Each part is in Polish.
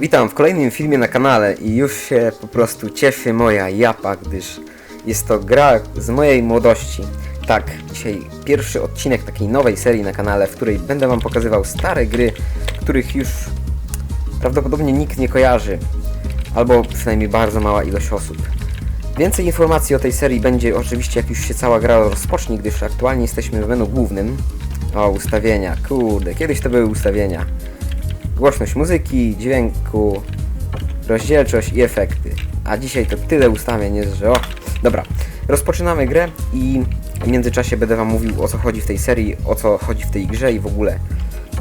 Witam w kolejnym filmie na kanale i już się po prostu cieszy moja japa, gdyż jest to gra z mojej młodości. Tak, dzisiaj pierwszy odcinek takiej nowej serii na kanale, w której będę wam pokazywał stare gry, których już prawdopodobnie nikt nie kojarzy, albo przynajmniej bardzo mała ilość osób. Więcej informacji o tej serii będzie oczywiście jak już się cała gra rozpocznie, gdyż aktualnie jesteśmy w menu głównym. O, ustawienia, kurde, kiedyś to były ustawienia głośność muzyki, dźwięku, rozdzielczość i efekty. A dzisiaj to tyle ustawień jest, że o. Dobra, rozpoczynamy grę i w międzyczasie będę wam mówił o co chodzi w tej serii, o co chodzi w tej grze i w ogóle.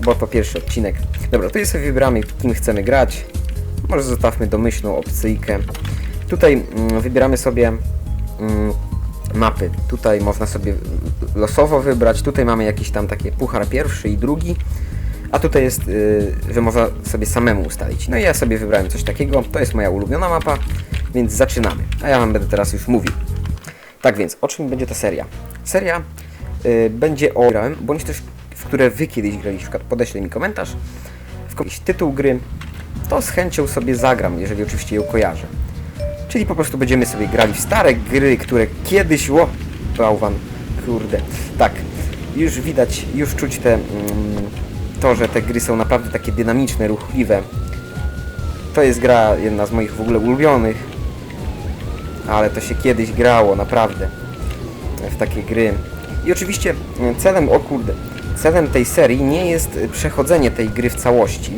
Bo to pierwszy odcinek. Dobra, tutaj sobie wybieramy kim chcemy grać. Może zostawmy domyślną opcyjkę. Tutaj mm, wybieramy sobie mm, mapy. Tutaj można sobie losowo wybrać. Tutaj mamy jakiś tam takie puchar pierwszy i drugi. A tutaj jest, yy, że można sobie samemu ustalić. No i ja sobie wybrałem coś takiego. To jest moja ulubiona mapa, więc zaczynamy. A ja wam będę teraz już mówił. Tak więc, o czym będzie ta seria? Seria yy, będzie o grałem, bądź też w które wy kiedyś graliście. Podeślę mi komentarz, w jakiś tytuł gry, to z chęcią sobie zagram, jeżeli oczywiście ją kojarzę. Czyli po prostu będziemy sobie grali w stare gry, które kiedyś... Ło, bałwan, kurde. Tak, już widać, już czuć te... Mm, to, że te gry są naprawdę takie dynamiczne, ruchliwe. To jest gra jedna z moich w ogóle ulubionych. Ale to się kiedyś grało, naprawdę. W takie gry. I oczywiście mm, celem, o kurde, celem tej serii nie jest przechodzenie tej gry w całości.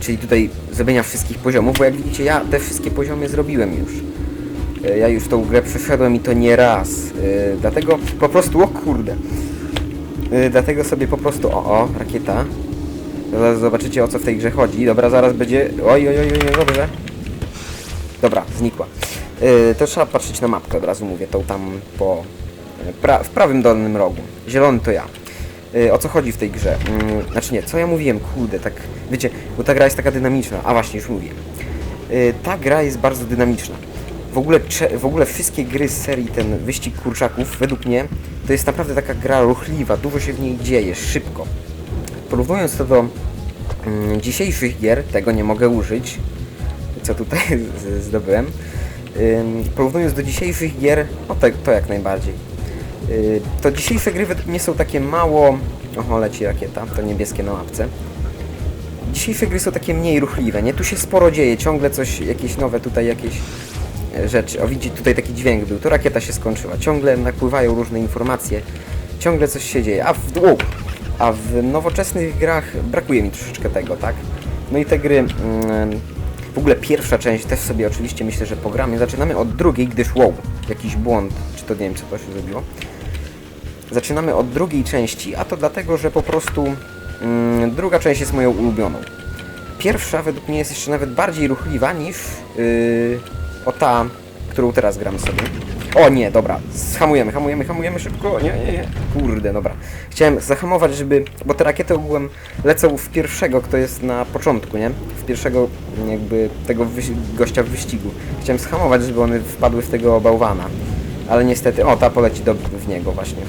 Czyli tutaj zrobienia wszystkich poziomów, bo jak widzicie ja te wszystkie poziomy zrobiłem już. Y, Ja już tą grę przeszedłem i to nie raz. Y, Dlatego po prostu, o kurde. Y, Dlatego sobie po prostu, o, o, rakieta. Zaraz zobaczycie o co w tej grze chodzi. Dobra, zaraz będzie, oj, oj, oj, oj, dobrze. Dobra, znikła. Y, to trzeba patrzeć na mapkę, od razu mówię, tą tam po... Pra w prawym dolnym rogu. Zielony to ja. Y, o co chodzi w tej grze? Mm, znaczy nie, co ja mówiłem, kurde, tak, wiecie, bo ta gra jest taka dynamiczna, a właśnie już mówiłem. Y, ta gra jest bardzo dynamiczna. W ogóle, w ogóle wszystkie gry z serii ten wyścig kurczaków, według mnie, to jest naprawdę taka gra ruchliwa, dużo się w niej dzieje, szybko. Porównując to do mm, dzisiejszych gier, tego nie mogę użyć, co tutaj zdobyłem. Ym, porównując do dzisiejszych gier, o to, to jak najbardziej. Yy, to dzisiejsze gry według mnie są takie mało... Oho, leci rakieta, to niebieskie na mapce. Dzisiejsze gry są takie mniej ruchliwe, nie? Tu się sporo dzieje, ciągle coś, jakieś nowe tutaj jakieś rzeczy. O, widzicie, tutaj taki dźwięk był, to rakieta się skończyła. Ciągle napływają różne informacje, ciągle coś się dzieje. A w, o, a w nowoczesnych grach brakuje mi troszeczkę tego, tak? No i te gry... Mm, w ogóle pierwsza część też sobie oczywiście myślę, że pogramy. Zaczynamy od drugiej, gdyż wow, jakiś błąd, czy to nie wiem co to się zrobiło. Zaczynamy od drugiej części, a to dlatego, że po prostu mm, druga część jest moją ulubioną. Pierwsza według mnie jest jeszcze nawet bardziej ruchliwa niż yy, o ta, którą teraz gram sobie. O nie, dobra, hamujemy, hamujemy, hamujemy szybko, nie, nie, nie, kurde, dobra. Chciałem zahamować, żeby, bo te rakiety ogółem lecą w pierwszego, kto jest na początku, nie? W pierwszego jakby tego gościa w wyścigu. Chciałem schamować, żeby one wpadły w tego bałwana. Ale niestety, o, ta poleci do, w niego właśnie.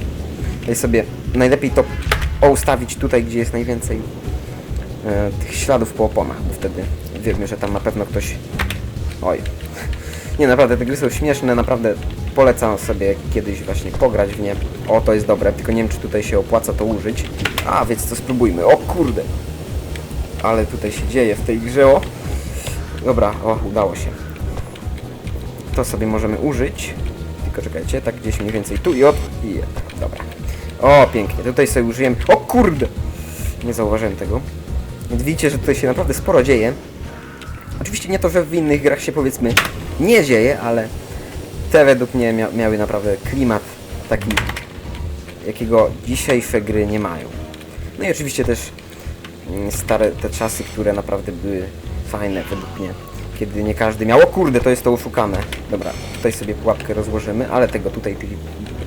Tutaj sobie najlepiej to ustawić tutaj, gdzie jest najwięcej e, tych śladów po oponach, bo wtedy wiemy, że tam na pewno ktoś... Oj. Nie, naprawdę, te gry są śmieszne, naprawdę polecam sobie kiedyś właśnie pograć w nie. O, to jest dobre, tylko nie wiem, czy tutaj się opłaca to użyć. A, więc to spróbujmy. O kurde! Ale tutaj się dzieje w tej grze, o! Dobra, o, udało się. To sobie możemy użyć. Tylko czekajcie, tak gdzieś mniej więcej tu i od... I dobra. O, pięknie. Tutaj sobie użyjemy... O kurde! Nie zauważyłem tego. Widzicie, że tutaj się naprawdę sporo dzieje. Oczywiście nie to, że w innych grach się powiedzmy nie dzieje, ale te według mnie mia miały naprawdę klimat taki, jakiego dzisiejsze gry nie mają. No i oczywiście też mm, stare te czasy, które naprawdę były fajne według mnie. Kiedy nie każdy miał, o kurde, to jest to oszukane. Dobra, tutaj sobie pułapkę rozłożymy, ale tego tutaj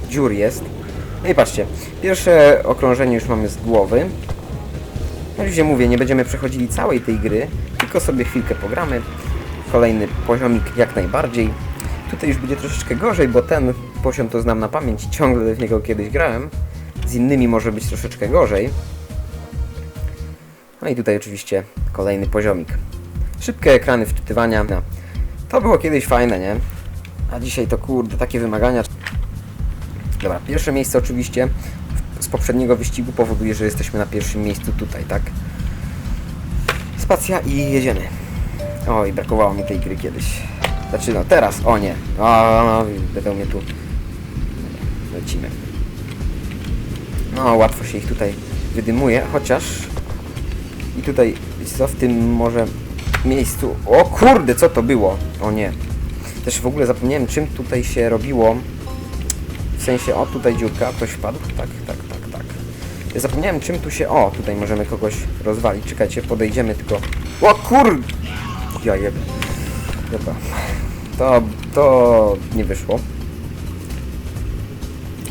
dziur jest. No i patrzcie, pierwsze okrążenie już mamy z głowy. Oczywiście mówię, nie będziemy przechodzili całej tej gry, tylko sobie chwilkę pogramy. Kolejny poziomik jak najbardziej. Tutaj już będzie troszeczkę gorzej, bo ten poziom to znam na pamięć, ciągle w niego kiedyś grałem. Z innymi może być troszeczkę gorzej. No i tutaj oczywiście kolejny poziomik. Szybkie ekrany wczytywania. To było kiedyś fajne, nie? A dzisiaj to kurde, takie wymagania. Dobra, pierwsze miejsce oczywiście z poprzedniego wyścigu powoduje, że jesteśmy na pierwszym miejscu tutaj, tak? Spacja i jedziemy. Oj, brakowało mi tej gry kiedyś. Znaczy no teraz, o nie. O, będą mnie tu. Lecimy. No, łatwo się ich tutaj wydymuje, chociaż i tutaj, co, w tym może miejscu... O kurde, co to było? O nie. Też w ogóle zapomniałem, czym tutaj się robiło. W sensie, o, tutaj dziurka, ktoś wpadł. Tak, tak, tak, tak. Ja zapomniałem, czym tu się... O, tutaj możemy kogoś rozwalić. Czekajcie, podejdziemy tylko... O kur... Ja jebę. Dobra. To, to nie wyszło.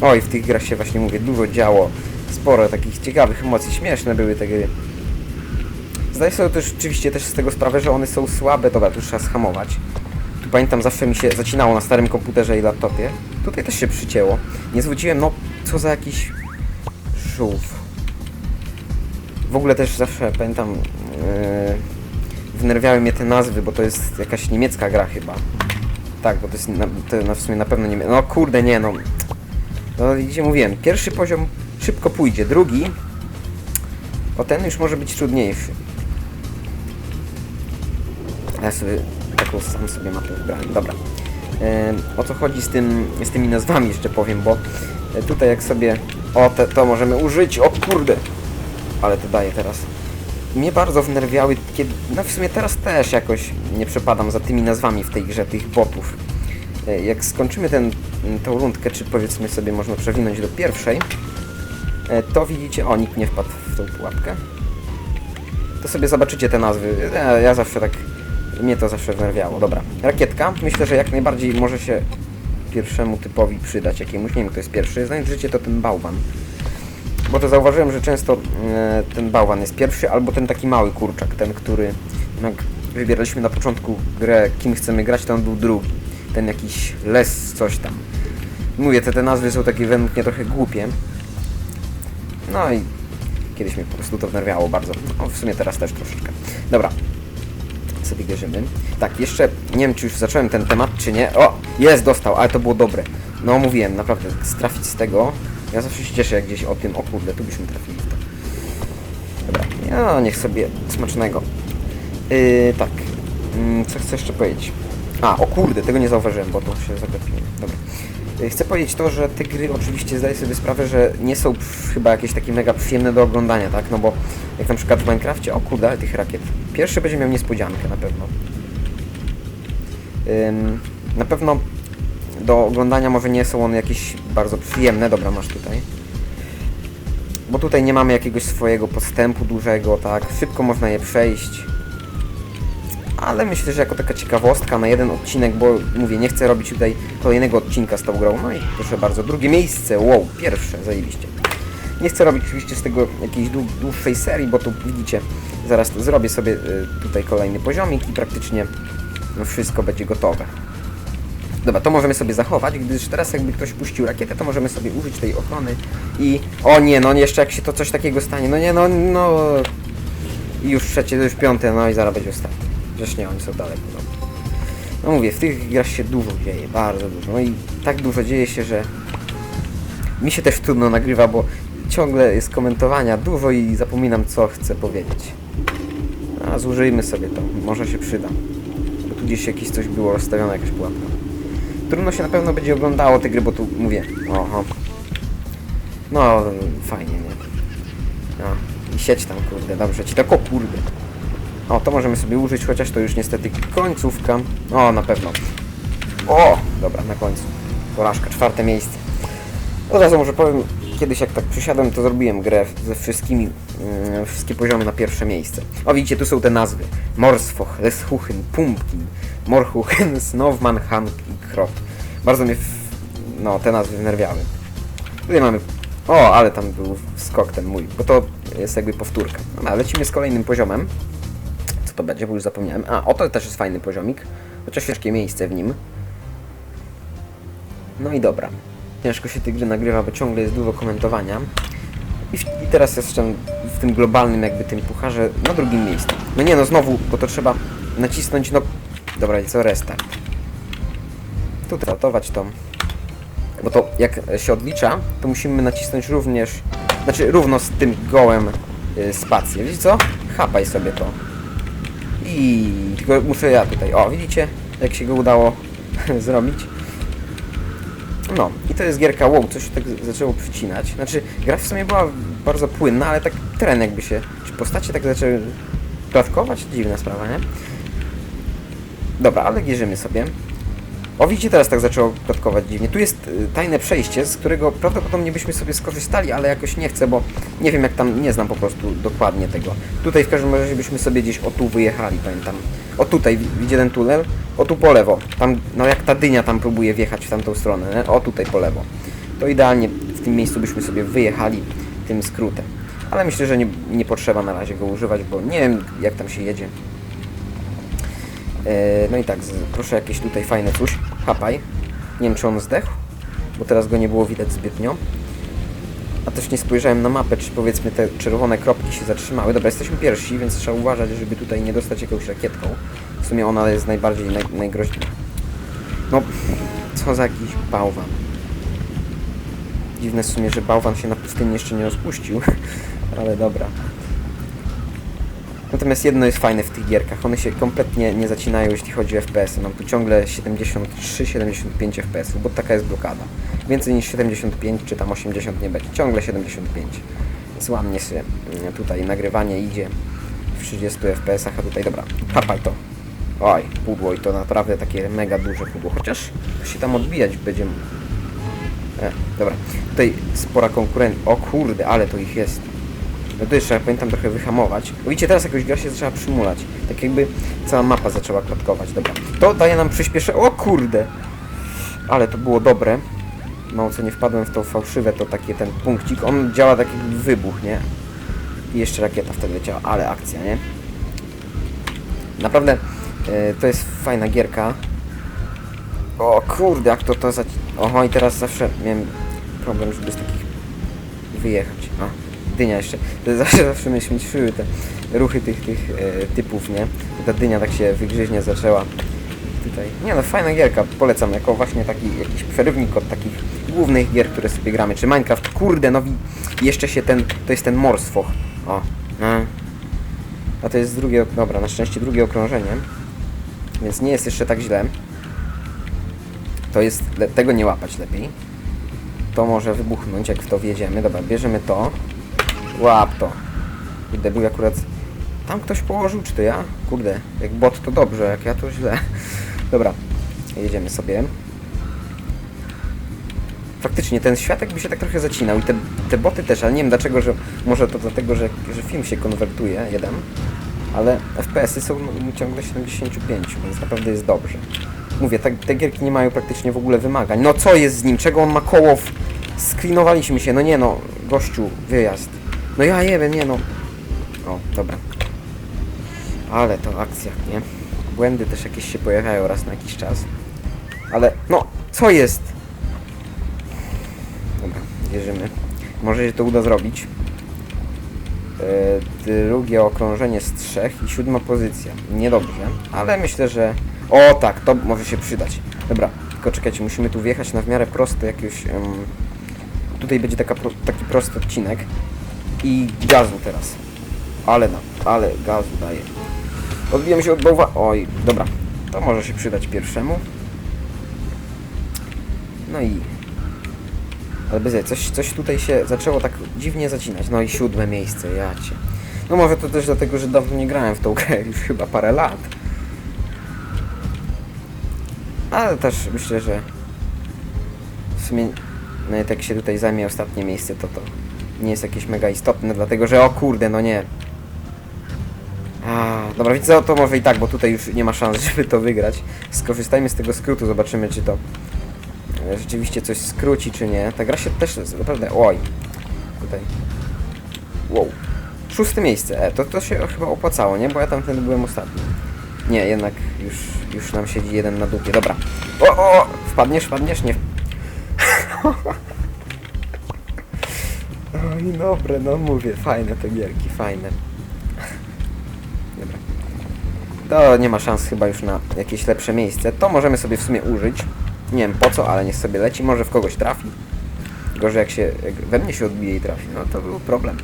Oj, w tych grach się właśnie mówię, dużo działo. Sporo takich ciekawych emocji, śmieszne były te gry. Zdaję sobie też oczywiście też z tego sprawę, że one są słabe, dobra, tu trzeba schamować. Tu pamiętam zawsze mi się zacinało na starym komputerze i laptopie. Tutaj też się przycięło. Nie zwróciłem, no co za jakiś żółw. W ogóle też zawsze pamiętam, yy, wnerwiały mnie te nazwy, bo to jest jakaś niemiecka gra chyba. Tak, bo to jest na, to na w sumie na pewno niemiecka. No kurde, nie no. No gdzie mówiłem, pierwszy poziom szybko pójdzie, drugi o ten już może być trudniejszy. Ja sobie taką sam sobie mapę wybrałem. Dobra. E, o co chodzi z, tym, z tymi nazwami jeszcze powiem, bo e, tutaj jak sobie... O, te, to możemy użyć. O kurde! Ale to daje teraz. Mnie bardzo wnerwiały, kiedy... No w sumie teraz też jakoś nie przepadam za tymi nazwami w tej grze, tych botów. E, jak skończymy ten, tą rundkę, czy powiedzmy sobie można przewinąć do pierwszej, e, to widzicie... O, nikt nie wpadł w tą pułapkę. To sobie zobaczycie te nazwy. Ja, ja zawsze tak... Mnie to zawsze wnerwiało. Dobra. Rakietka. Myślę, że jak najbardziej może się pierwszemu typowi przydać jakiemuś. Nie wiem, kto jest pierwszy. Znając życie, to ten bałwan. Bo to zauważyłem, że często e, ten bałwan jest pierwszy, albo ten taki mały kurczak, ten, który jak wybieraliśmy na początku grę, kim chcemy grać, to on był drugi. Ten jakiś les, coś tam. Mówię, te, te nazwy są takie według mnie trochę głupie. No i kiedyś mnie po prostu to wnerwiało bardzo. O, w sumie teraz też troszeczkę. Dobra. Sobie bierzemy. Tak, jeszcze nie wiem, czy już zacząłem ten temat, czy nie. O! Jest, dostał, ale to było dobre. No, mówiłem, naprawdę, strafić z tego. Ja zawsze się cieszę, jak gdzieś o tym, o kurde, tu byśmy trafili. Dobra, ja niech sobie smacznego. Yy, tak. Yy, co chcę jeszcze powiedzieć? A, o kurde, tego nie zauważyłem, bo to się zagapiłem. Dobra. Yy, Chcę powiedzieć to, że te gry oczywiście zdaję sobie sprawę, że nie są chyba jakieś takie mega przyjemne do oglądania, tak? No bo jak na przykład w Minecrafcie, o kurde, ale tych rakiet. Pierwszy będzie miał niespodziankę na pewno. Ym, na pewno do oglądania może nie są one jakieś bardzo przyjemne. Dobra, masz tutaj. Bo tutaj nie mamy jakiegoś swojego postępu dużego, tak? Szybko można je przejść. Ale myślę, że jako taka ciekawostka na jeden odcinek, bo mówię, nie chcę robić tutaj kolejnego odcinka z tą grą. No i proszę bardzo, drugie miejsce, wow, pierwsze, zajebiście. Nie chcę robić oczywiście z tego jakiejś dłu- dłuższej serii, bo tu widzicie, zaraz zrobię sobie y, tutaj kolejny poziomik i praktycznie no, wszystko będzie gotowe. Dobra, to możemy sobie zachować, gdyż teraz jakby ktoś puścił rakietę, to możemy sobie użyć tej ochrony i... O nie, no jeszcze jak się to coś takiego stanie, no nie, no, no... I już trzecie, już piąte, no i zaraz będzie ostatnie. Przecież nie, oni są daleko, no. No mówię, w tych grach się dużo dzieje, bardzo dużo, no i tak dużo dzieje się, że... Mi się też trudno nagrywa, bo ciągle jest komentowania dużo i zapominam co chcę powiedzieć. A zużyjmy sobie to, może się przyda. Bo tu gdzieś jakieś coś było rozstawione, jakaś pułapka. Trudno się na pewno będzie oglądało te gry, bo tu mówię, oho. No, fajnie, nie? No, i sieć tam, kurde, dobrze ci tak, o kurde. O, to możemy sobie użyć, chociaż to już niestety końcówka. O, na pewno. O, dobra, na końcu. Porażka, czwarte miejsce. Od razu może powiem, kiedyś jak tak przysiadłem, to zrobiłem grę ze wszystkimi, yy, wszystkie poziomy na pierwsze miejsce. O widzicie, tu są te nazwy. Morsfoch, Leshuchen, Pumpkin, Morhuchen, Snowman, Hank i. Bardzo mnie, no, te nazwy wnerwiały. Tutaj mamy, o, ale tam był skok ten mój, bo to jest jakby powtórka. No, ale lecimy z kolejnym poziomem. Co to będzie, bo już zapomniałem. A, oto też jest fajny poziomik, chociaż ciężkie miejsce w nim. No i dobra. Ciężko się tej gry nagrywa, bo ciągle jest dużo komentowania. I, w, i teraz jeszcze w tym globalnym jakby tym pucharze na drugim miejscu. No nie no, znowu, bo to trzeba nacisnąć, no... Dobra, i co, restart. Tutaj ratować tą... Bo to jak się odlicza, to musimy nacisnąć również... Znaczy równo z tym gołem y, spację. Wiecie co? Chapaj sobie to. I tylko muszę ja tutaj. O, widzicie, jak się go udało zrobić? No, i to jest gierka WoW, coś się tak zaczęło przycinać. Znaczy, gra w sumie była bardzo płynna, ale tak teren jakby się... Czy postacie tak zaczęły klatkować? Dziwna sprawa, nie? Dobra, ale gierzymy sobie. O, widzicie, teraz tak zaczęło klatkować dziwnie. Tu jest y, tajne przejście, z którego prawdopodobnie byśmy sobie skorzystali, ale jakoś nie chcę, bo nie wiem jak tam, nie znam po prostu dokładnie tego. Tutaj w każdym razie byśmy sobie gdzieś o tu wyjechali, pamiętam. O tutaj, wi- widzicie ten tunel? O tu po lewo. Tam, no jak ta dynia tam próbuje wjechać w tamtą stronę, nie? O tutaj po lewo. To idealnie w tym miejscu byśmy sobie wyjechali tym skrótem. Ale myślę, że nie, nie potrzeba na razie go używać, bo nie wiem jak tam się jedzie. E, No i tak, proszę jakieś tutaj fajne coś. Hapaj. Nie wiem, czy on zdechł, bo teraz go nie było widać zbytnio. A też nie spojrzałem na mapę, czy powiedzmy te czerwone kropki się zatrzymały. Dobra, jesteśmy pierwsi, więc trzeba uważać, żeby tutaj nie dostać jakąś rakietką. W sumie ona jest najbardziej naj, najgroźniejsza. No, co za jakiś bałwan. Dziwne w sumie, że bałwan się na pustyni jeszcze nie rozpuścił, ale dobra. Natomiast jedno jest fajne w tych gierkach, one się kompletnie nie zacinają, jeśli chodzi o FPS. Mam tu ciągle 73-75 FPS, bo taka jest blokada. Więcej niż 75 czy tam 80 nie będzie, ciągle 75. Więc ładnie się mm, tutaj nagrywanie idzie w 30 FPS, a tutaj dobra, hapaj to. Oj, pudło i to naprawdę takie mega duże pudło, chociaż się tam odbijać będzie. E, dobra, tutaj spora konkurencja. O kurde, ale to ich jest. No to jeszcze pamiętam trochę wyhamować. Widzicie, teraz jakoś gra się zaczęła przymulać. Tak jakby cała mapa zaczęła klatkować. Dobra. To daje nam przyspieszę. O kurde! Ale to było dobre. Mało co nie wpadłem w to fałszywe, to takie ten punkcik. On działa tak jakby wybuch, nie? I jeszcze rakieta wtedy leciała, ale akcja, nie? Naprawdę e, to jest fajna gierka. O kurde, jak to to za... Oho, i teraz zawsze miałem problem, żeby z takich wyjechać. A, dynia jeszcze. Zawsze, zawsze mnie śmieszyły te ruchy tych, tych e, typów, nie? Ta dynia tak się wygryźnie zaczęła. Tutaj. Nie no, fajna gierka, polecam, jako właśnie taki jakiś przerywnik od takich głównych gier, które sobie gramy. Czy Minecraft, kurde, no jeszcze się ten, to jest ten Morsfoch. O, no. A to jest drugie, dobra, na szczęście drugie okrążenie. Więc nie jest jeszcze tak źle. To jest, tego nie łapać lepiej. To może wybuchnąć, jak w to wjedziemy. Dobra, bierzemy to. Łap to. Kurde, był akurat... Tam ktoś położył, czy to ja? Kurde, jak bot to dobrze, jak ja to źle. Dobra, jedziemy sobie. Faktycznie, ten świat jakby się tak trochę zacinał i te, te boty też, ale nie wiem dlaczego, że może to dlatego, że, że film się konwertuje, jeden, ale FPS-y są no, ciągle 75, więc naprawdę jest dobrze. Mówię, te, te gierki nie mają praktycznie w ogóle wymagań. No co jest z nim? Czego on ma koło? W... Screenowaliśmy się, no nie no, gościu, wyjazd. No ja jebę, nie no. O, dobra. Ale to akcja, nie? Błędy też jakieś się pojawiają raz na jakiś czas. Ale, no, co jest? Dobra, wierzymy. Może się to uda zrobić. E, drugie okrążenie z trzech i siódma pozycja. Niedobrze, ale myślę, że... O tak, to może się przydać. Dobra, tylko czekajcie, musimy tu wjechać na w miarę prosty jakiegoś... em, tutaj będzie taka, taki prosty odcinek. I gazu teraz. Ale no, ale gazu daje. Odbijam się od bałwa... Oj, dobra. To może się przydać pierwszemu. No i... Ale bez coś, coś tutaj się zaczęło tak dziwnie zacinać. No i siódme miejsce, ja cię. No może to też dlatego, że dawno nie grałem w tą grę, już chyba parę lat. Ale też myślę, że w sumie nawet jak się tutaj zajmie ostatnie miejsce, to to nie jest jakieś mega istotne, dlatego że o kurde, no nie. A, dobra, co, to może i tak, bo tutaj już nie ma szans, żeby to wygrać. Skorzystajmy z tego skrótu, zobaczymy czy to e, rzeczywiście coś skróci, czy nie. Ta gra się też naprawdę... Oj. Tutaj. Wow. Szóste miejsce. E, to, to się chyba opłacało, nie? Bo ja tamten byłem ostatni. Nie, jednak już, już nam siedzi jeden na dupie. Dobra. O, o! Wpadniesz, wpadniesz? Nie. Oj, dobre, no mówię, fajne te gierki, fajne. Dobra. To nie ma szans chyba już na jakieś lepsze miejsce. To możemy sobie w sumie użyć. Nie wiem po co, ale niech sobie leci. Może w kogoś trafi. Gorzej jak się jak we mnie się odbije i trafi, no to był problem.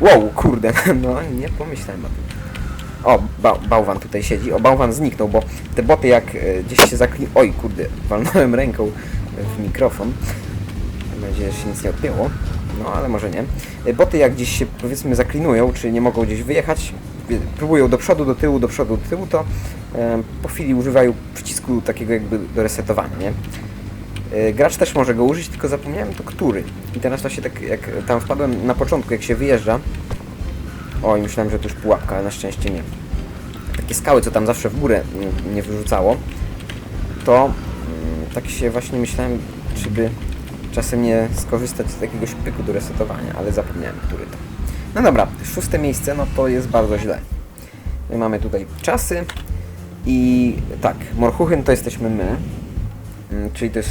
Wow, kurde, no nie pomyślałem o tym. O, ba bałwan tutaj siedzi. O, bałwan zniknął, bo te boty jak e, gdzieś się zakli... Oj, kurde, walnąłem ręką w mikrofon. Mam nadzieję, że się nic nie odpięło. No, ale może nie. E, Boty jak gdzieś się, powiedzmy, zaklinują, czy nie mogą gdzieś wyjechać, próbują do przodu, do tyłu, do przodu, do tyłu, to e, po chwili używają przycisku takiego jakby do resetowania, nie? E, Gracz też może go użyć, tylko zapomniałem to który. I teraz właśnie tak jak tam wpadłem na początku, jak się wyjeżdża. Oj, myślałem, że to już pułapka, ale na szczęście nie. Takie skały, co tam zawsze w górę nie, nie wyrzucało, to mm, tak się właśnie myślałem, czy by czasem nie skorzystać z jakiegoś pyku do resetowania, ale zapomniałem, który to. No dobra, szóste miejsce, no to jest bardzo źle. My mamy tutaj czasy i tak, Morchuchyn to jesteśmy my, Mm, czyli to jest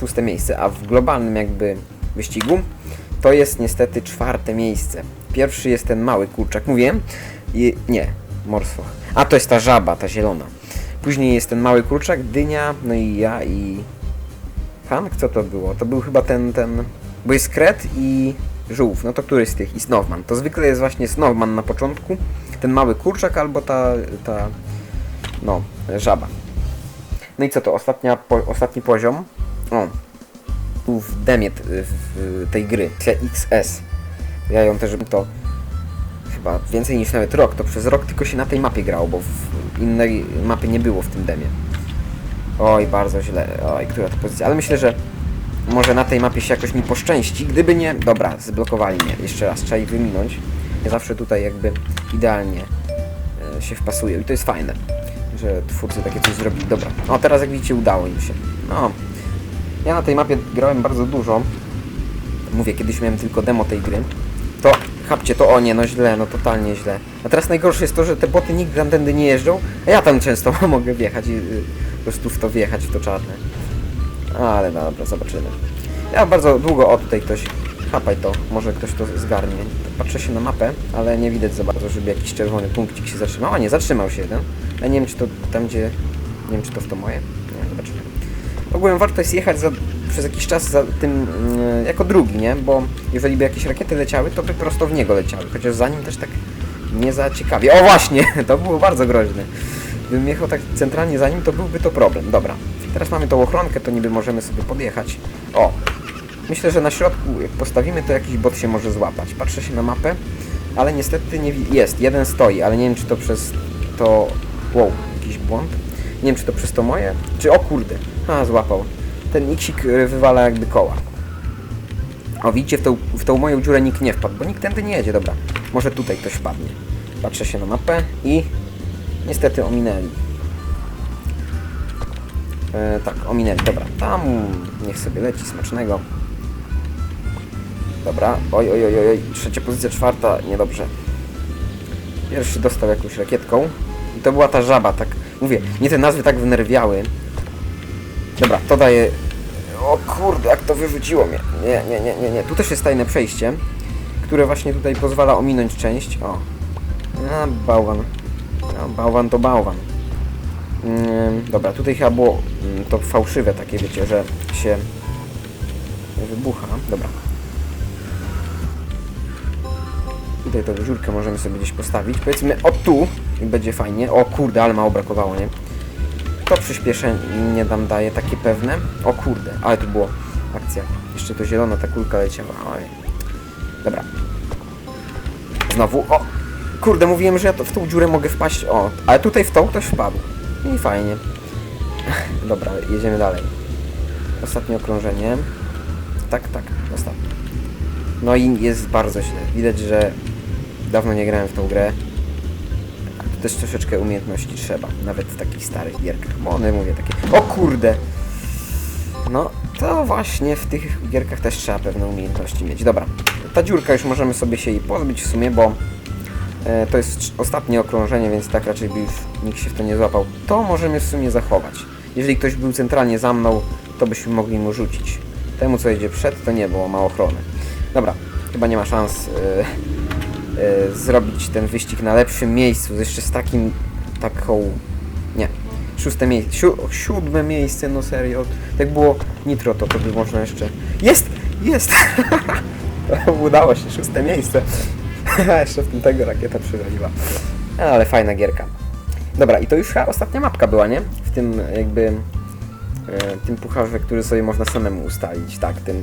szóste miejsce, a w globalnym jakby wyścigu to jest niestety czwarte miejsce. Pierwszy jest ten mały kurczak, mówiłem? I, nie, morswoch. A to jest ta żaba, ta zielona. Później jest ten mały kurczak, dynia, no i ja i... Hank? Co to było? To był chyba ten, ten... Bo jest kret i żółw, no to który z tych? I Snowman. To zwykle jest właśnie Snowman na początku, ten mały kurczak albo ta, ta, no, żaba. No i co to? Ostatnia, po, ostatni poziom. O. Tu w demie t- w tej gry. XS. Ja ją też to chyba więcej niż nawet rok. To przez rok tylko się na tej mapie grało, bo w innej mapy nie było w tym demie. Oj, bardzo źle. Oj, która to pozycja. Ale myślę, że może na tej mapie się jakoś mi poszczęści. Gdyby nie... Dobra, zblokowali mnie. Jeszcze raz, trzeba ich wyminąć. Ja zawsze tutaj jakby idealnie e, się wpasują i to jest fajne, że twórcy takie coś zrobili. Dobra, o teraz jak widzicie udało im się. No, ja na tej mapie grałem bardzo dużo. Mówię, kiedyś miałem tylko demo tej gry. To, chapcie to, o nie, no źle, no totalnie źle. A teraz najgorsze jest to, że te boty nigdy tamtędy nie jeżdżą, a ja tam często mogę wjechać i y, prostu w to wjechać, w to czarne. Ale dobra, zobaczymy. Ja bardzo długo, o tutaj ktoś, chapaj to, może ktoś to zgarnie. Patrzę się na mapę, ale nie widać za bardzo, żeby jakiś czerwony punkcik się zatrzymał. A nie, zatrzymał się jeden. Ja nie wiem, czy to tam, gdzie... Nie wiem, czy to w to moje. Nie, zobaczymy. Ogółem warto jest jechać za, przez jakiś czas za tym mm, jako drugi, nie? Bo jeżeli by jakieś rakiety leciały, to by prosto w niego leciały. Chociaż za nim też tak nie za ciekawie. O właśnie, to było bardzo groźne. Gdybym jechał tak centralnie za nim, to byłby to problem. Dobra. Teraz mamy tą ochronkę, to niby możemy sobie podjechać. O! Myślę, że na środku, jak postawimy, to jakiś bot się może złapać. Patrzę się na mapę, ale niestety nie jest. Jeden stoi, ale nie wiem, czy to przez to... Wow, jakiś błąd. Nie wiem, czy to przez to moje, czy... O kurde! A, złapał. Ten iksik y, wywala jakby koła. O, widzicie, w tą, w tą moją dziurę nikt nie wpadł, bo nikt tędy nie jedzie, dobra. Może tutaj ktoś wpadnie. Patrzę się na mapę i niestety ominęli. E, tak, ominęli, dobra. Tam niech sobie leci, smacznego. Dobra, oj, oj, oj, oj, trzecia pozycja, czwarta, niedobrze. Pierwszy dostał jakąś rakietką. I to była ta żaba, tak, mówię, mnie te nazwy tak wnerwiały. Dobra, to daje... O kurde, jak to wyrzuciło mnie. Nie, nie, nie, nie, nie. Tu też jest tajne przejście, które właśnie tutaj pozwala ominąć część. O. A, bałwan. No, bałwan to bałwan. Mm, dobra, tutaj chyba było mm, to fałszywe takie, wiecie, że się wybucha. Dobra. Tutaj tą dziurkę możemy sobie gdzieś postawić. Powiedzmy o tu i będzie fajnie. O kurde, ale mało brakowało, nie? To przyspieszenie nam daje takie pewne. O kurde, ale tu było akcja. Jeszcze to zielona ta kulka leciała. Oj. Dobra. Znowu. O! Kurde, mówiłem, że ja w tą dziurę mogę wpaść. O, ale tutaj w tą ktoś wpadł. I fajnie. Dobra, jedziemy dalej. Ostatnie okrążenie. Tak, tak, ostatnie. No i jest bardzo źle. Widać, że dawno nie grałem w tą grę. Tu też troszeczkę umiejętności trzeba. Nawet w takich starych gierkach. One mówię takie. O kurde! No, to właśnie w tych gierkach też trzeba pewne umiejętności mieć. Dobra, ta dziurka już możemy sobie się jej pozbyć w sumie, bo e, to jest ostatnie okrążenie, więc tak raczej by już nikt się w to nie złapał. To możemy w sumie zachować. Jeżeli ktoś był centralnie za mną, to byśmy mogli mu rzucić. Temu, co jedzie przed, to nie było, ma ochronę. Dobra, chyba nie ma szans e, e, zrobić ten wyścig na lepszym miejscu, jeszcze z takim, taką, nie, szóste miejsce, siu, siódme miejsce, no serio, jak było nitro, to to by można jeszcze, jest, jest, udało się, szóste miejsce, jeszcze w tym tego rakieta przywaliła, ale fajna gierka. Dobra, i to już ostatnia mapka była, nie? W tym jakby e, tym pucharze, który sobie można samemu ustalić, tak, tym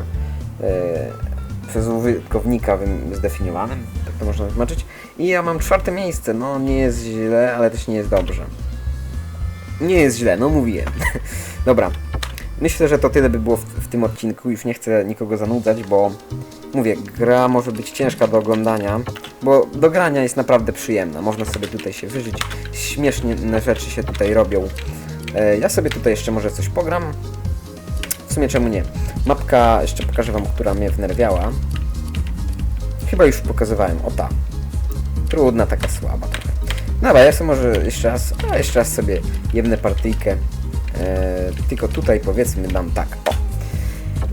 e, przez użytkownika zdefiniowanym, tak to można zobaczyć. I ja mam czwarte miejsce, no nie jest źle, ale też nie jest dobrze. Nie jest źle, no mówiłem. Dobra, myślę, że to tyle by było w, w tym odcinku, już nie chcę nikogo zanudzać, bo mówię, gra może być ciężka do oglądania, bo do grania jest naprawdę przyjemna, można sobie tutaj się wyżyć, śmiesznie rzeczy się tutaj robią. E, Ja sobie tutaj jeszcze może coś pogram. W sumie czemu nie? Mapka, jeszcze pokażę wam, która mnie wnerwiała. Chyba już pokazywałem, o ta. Trudna, taka słaba trochę. Dobra, ja sobie może jeszcze raz, a jeszcze raz sobie jemnę partyjkę. E, tylko tutaj powiedzmy dam tak.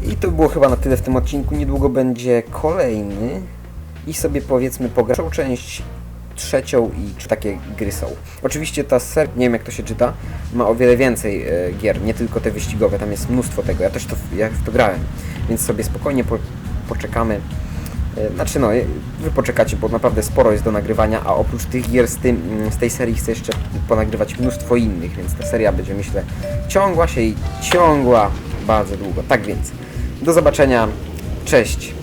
I to było chyba na tyle w tym odcinku. Niedługo będzie kolejny. I sobie powiedzmy pograszą część trzecią i czy takie gry są. Oczywiście ta seria, nie wiem jak to się czyta, ma o wiele więcej e, gier, nie tylko te wyścigowe, tam jest mnóstwo tego. Ja też to, ja w to grałem, więc sobie spokojnie po, poczekamy. E, Znaczy no, e, wy poczekacie, bo naprawdę sporo jest do nagrywania, a oprócz tych gier z, tym, mm, z tej serii chcę jeszcze ponagrywać mnóstwo innych, więc ta seria będzie myślę ciągła się i ciągła bardzo długo. Tak więc, do zobaczenia, cześć!